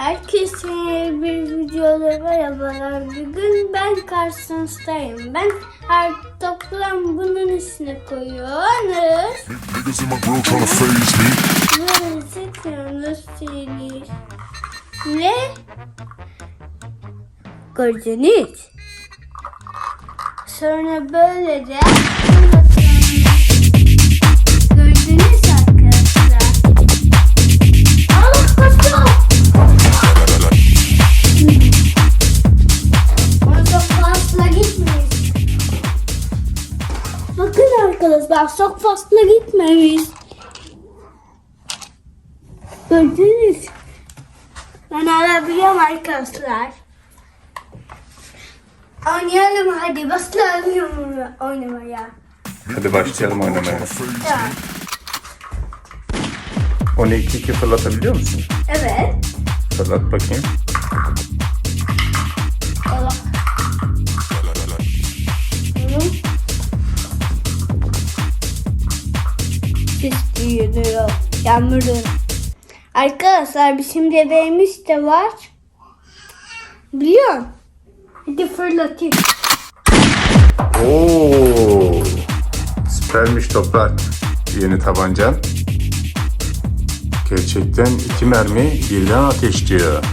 Herkese bir videoda merhabalar. Bugün ben karşınızdayım. Ben her toplam bunun üstüne koyuyoruz. Niggas in my grill tryna phase me. Böyle seçiyoruz seni. Ne? Gördünüz. Sonra böyle de çok fazla gitmeyiz. Gördünüz. Ben alabiliyorum arkadaşlar. Oynayalım hadi başlayalım oynamaya. Hadi başlayalım oynamaya. Tamam. Onu iki iki fırlatabiliyor musun? Evet. Fırlat bakayım. Yağmurun. Arkadaşlar bizim bebeğimiz de var. Biliyor musun? Hadi fırlatayım. Oo! Süpermiş toprak. Yeni tabancan. Gerçekten iki mermi birden ateşliyor.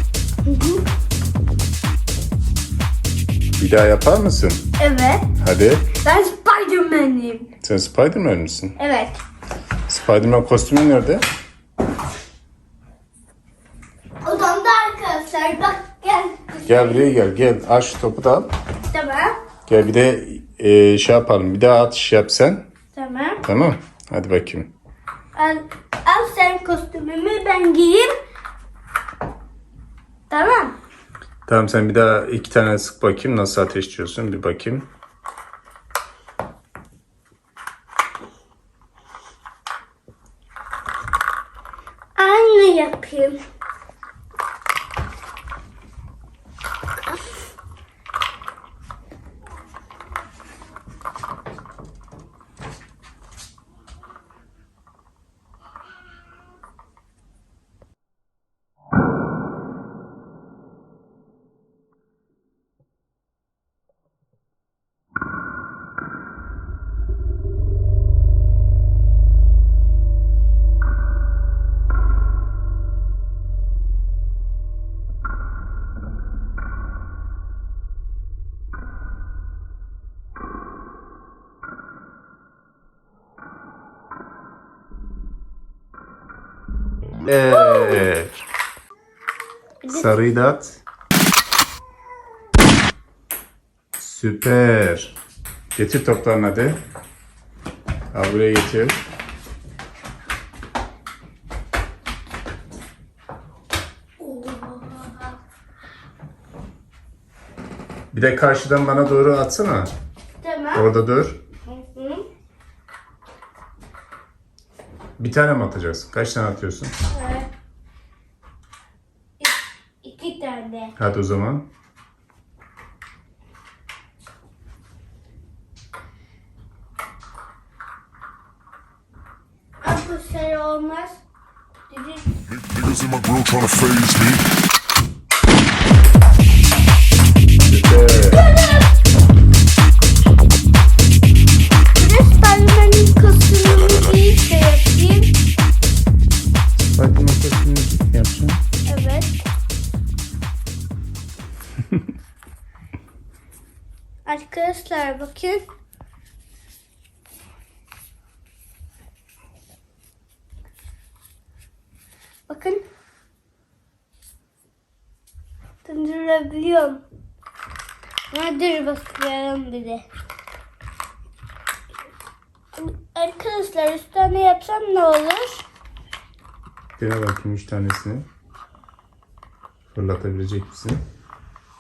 Bir daha yapar mısın? Evet. Hadi. Ben Spiderman'im. Sen Spiderman misin? Evet. Spiderman kostümün nerede? Odamda arkadaşlar bak gel. Gel buraya gel. Gel. Aç şu topu da al. Tamam. Gel bir de e, şey yapalım. Bir daha atış yap sen. Tamam. Tamam. Hadi bakayım. Al, al sen kostümümü ben giyeyim. Tamam. Tamam sen bir daha iki tane sık bakayım nasıl ateşliyorsun bir bakayım. Yapayım. Evet. Sarıyı da at. Süper. Getir toplarını hadi. Al buraya getir. Bir de karşıdan bana doğru atsana. Tamam. Orada dur. Hı hı. Bir tane mi atacaksın? Kaç tane atıyorsun? Evet. İki tane. Hadi o zaman. Ama bu şey olmaz. Dedi, Niggas in my grill tryna phase me. Bakın. Bakın. Döndürebiliyorum. Nedir bakıyorum bir de. Arkadaşlar üç tane yapsam ne olur? Dene bakayım üç tanesini. Fırlatabilecek misin?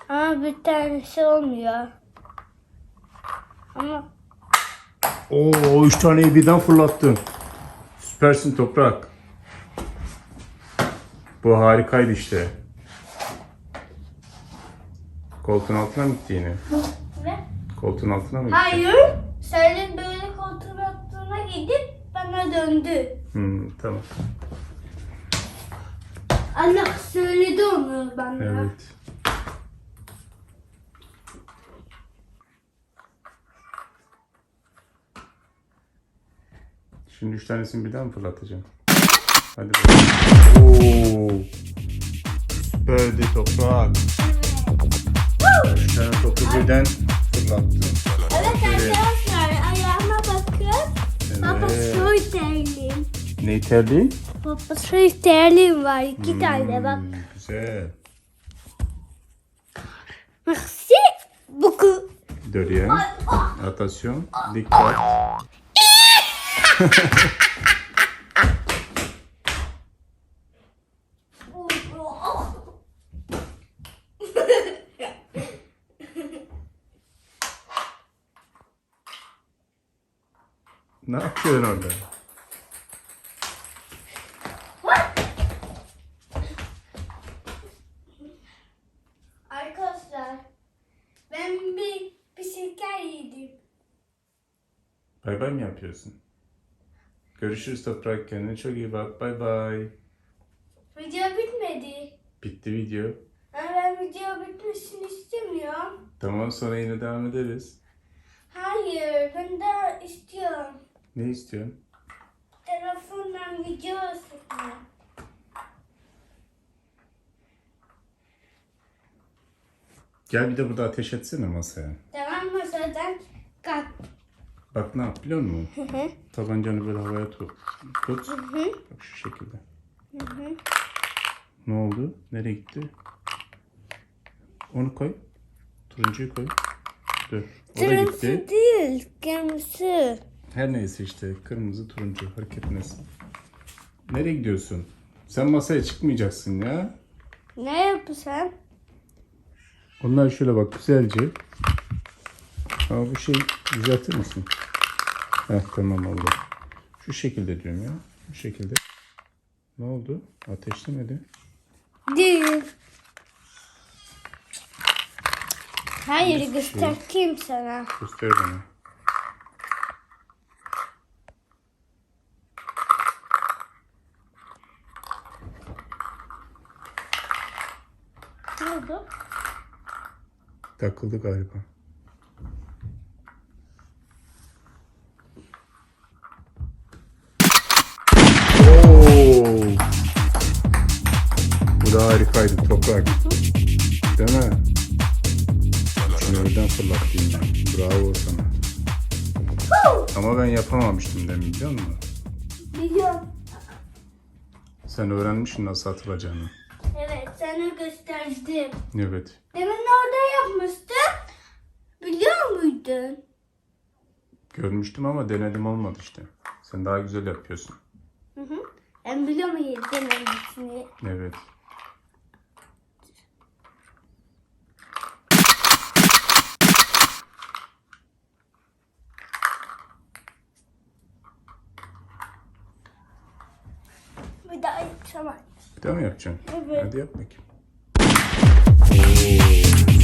Ama bir tanesi olmuyor. Ama Oo, üç taneyi birden fırlattın. Süpersin toprak. Bu harikaydı işte. Koltuğun altına mı gitti yine? ne? Koltuğun altına mı gitti? Hayır. Senin böyle koltuğun altına gidip bana döndü. Hmm, tamam. Allah söyledi onu bana. Evet. Şimdi üç tanesini birden mi fırlatacağım? Hadi bakalım. Oo. Süperdi toprak. Üç tane topu birden fırlattım. Evet arkadaşlar ayağıma bakın. Baba Evet. su terliğim. Ne terliğin? Baba su terliğim var iki tane bak. Hmm, güzel. Merci beaucoup. Döryen. Atasyon. Dikkat. Ne yapıyorsun orada? Arkadaşlar ben bir bir şeker yedim. Bay bay mı yapıyorsun? Görüşürüz Toprak. Kendine çok iyi bak. Bay bay. Video bitmedi. Bitti video. Ama ben video bitmesini istemiyorum. Tamam sonra yine devam ederiz. Hayır ben daha istiyorum. Ne istiyorsun? Telefondan video çekme. Gel bir de burada ateş etsene masaya. Tamam masadan kalk. Bak ne yap biliyor musun? Tabancanı böyle havaya tut. Tut. Bak şu şekilde. Ne oldu? Nereye gitti? Onu koy. Turuncuyu koy. Dur. O da gitti. değil, kırmızı. Her neyse işte. Kırmızı turuncu. Fark etmez. Nereye gidiyorsun? Sen masaya çıkmayacaksın ya. Ne yapıyorsun? Onlar şöyle bak güzelce. Ama bu şey düzeltir misin? Heh tamam oldu. Şu şekilde diyorum ya. Bu şekilde. Ne oldu? Ateşlemedi. Değil. Hayır göstereyim sana. Göster bana. Ne oldu? Takıldı galiba. Da harikaydı toprak. Değil mi? Şunu birden fırlattın ya. Bravo sana. Ama ben yapamamıştım demin biliyor musun? Biliyorum. Sen öğrenmişsin nasıl atılacağını. Evet sana gösterdim. Evet. Demin orada yapmıştım. Biliyor muydun? Görmüştüm ama denedim olmadı işte. Sen daha güzel yapıyorsun. Hı hı. Ben biliyor muyum denemesini? Evet. Bir yapacağım. Bir daha mı yapacaksın? Evet. Hadi yap bakayım. Oo.